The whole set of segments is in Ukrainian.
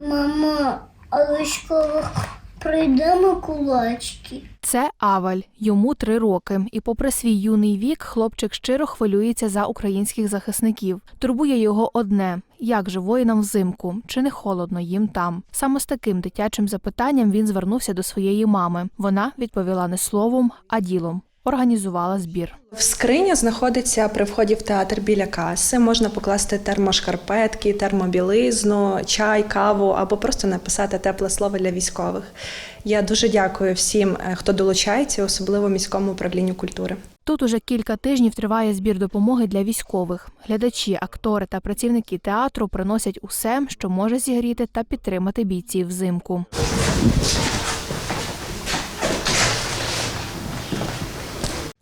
Мама, а військових прийдемо кулачки. Це Авель, йому три роки, і попри свій юний вік, хлопчик щиро хвилюється за українських захисників. Турбує його одне: як же воїнам взимку, чи не холодно їм там? Саме з таким дитячим запитанням він звернувся до своєї мами. Вона відповіла не словом, а ділом. Організувала збір. В скрині знаходиться при вході в театр біля каси. Можна покласти термошкарпетки, термобілизну, чай, каву або просто написати тепле слово для військових. Я дуже дякую всім, е, хто долучається, особливо міському управлінню культури. Тут уже кілька тижнів триває збір допомоги для військових. Глядачі, актори та працівники театру приносять усе, що може зігріти та підтримати бійців взимку.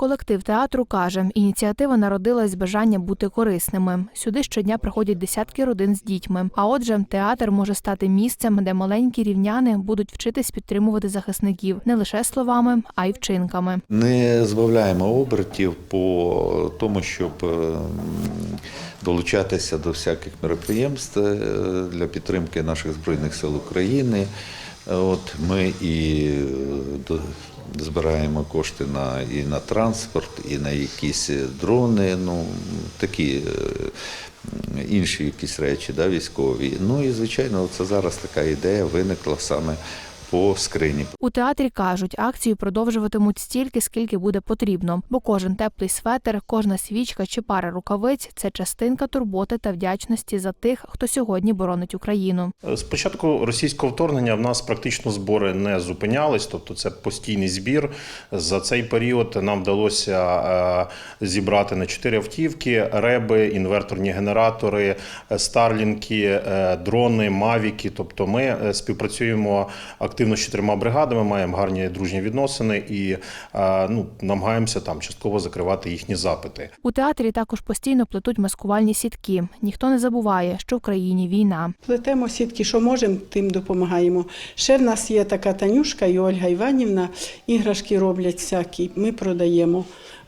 Колектив театру каже, ініціатива народилась з бажання бути корисними. Сюди щодня приходять десятки родин з дітьми. А отже, театр може стати місцем, де маленькі рівняни будуть вчитись підтримувати захисників не лише словами, а й вчинками. Не збавляємо обертів по тому, щоб е, долучатися до всяких мероприємств е, для підтримки наших збройних сил України. От ми і е, збираємо кошти на і на транспорт, і на якісь дрони, ну такі е, інші якісь речі, да, військові. Ну і звичайно, це зараз така ідея виникла саме по скрині. У театрі кажуть, акцію продовжуватимуть стільки, скільки буде потрібно, бо кожен теплий светр, кожна свічка чи пара рукавиць це частинка турботи та вдячності за тих, хто сьогодні боронить Україну. З початку російського вторгнення в нас практично збори не зупинялись, тобто це постійний збір. За цей період нам вдалося е, зібрати на чотири автівки, реби, інверторні генератори, старлінки, е, дрони, мавіки. Тобто ми е, співпрацюємо активно з чотирма бригадами, маємо гарні дружні відносини і е, ну, намагаємося там частково закривати їхні запити. У театрі також постійно плетуть маскувальні сітки. Ніхто не забуває, що в країні війна. Плетемо сітки, що можемо, тим допомагаємо. Ще в нас є така Танюшка і Ольга Іванівна. Іграшки роблять всякі. Ми продаємо.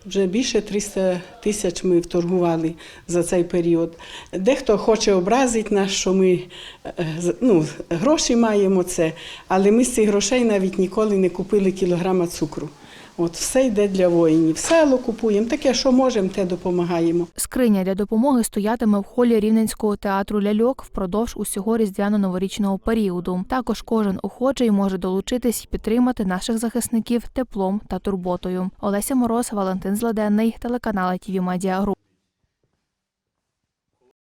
Вже більше 300 тисяч ми вторгували за цей період. Дехто хоче образити нас, що ми е, ну, гроші маємо це, але ми з цих грошей навіть ніколи не купили кілограма цукру. От все йде для воїнів. Село купуємо, таке, що можемо, те допомагаємо. Скриня для допомоги стоятиме в холі Рівненського театру ляльок впродовж усього різдвяно-новорічного періоду. Також кожен охочий може долучитись і підтримати наших захисників теплом та турботою. Олеся Мороз, Валентин Зладенний, телеканал ТВ Медіа Груп.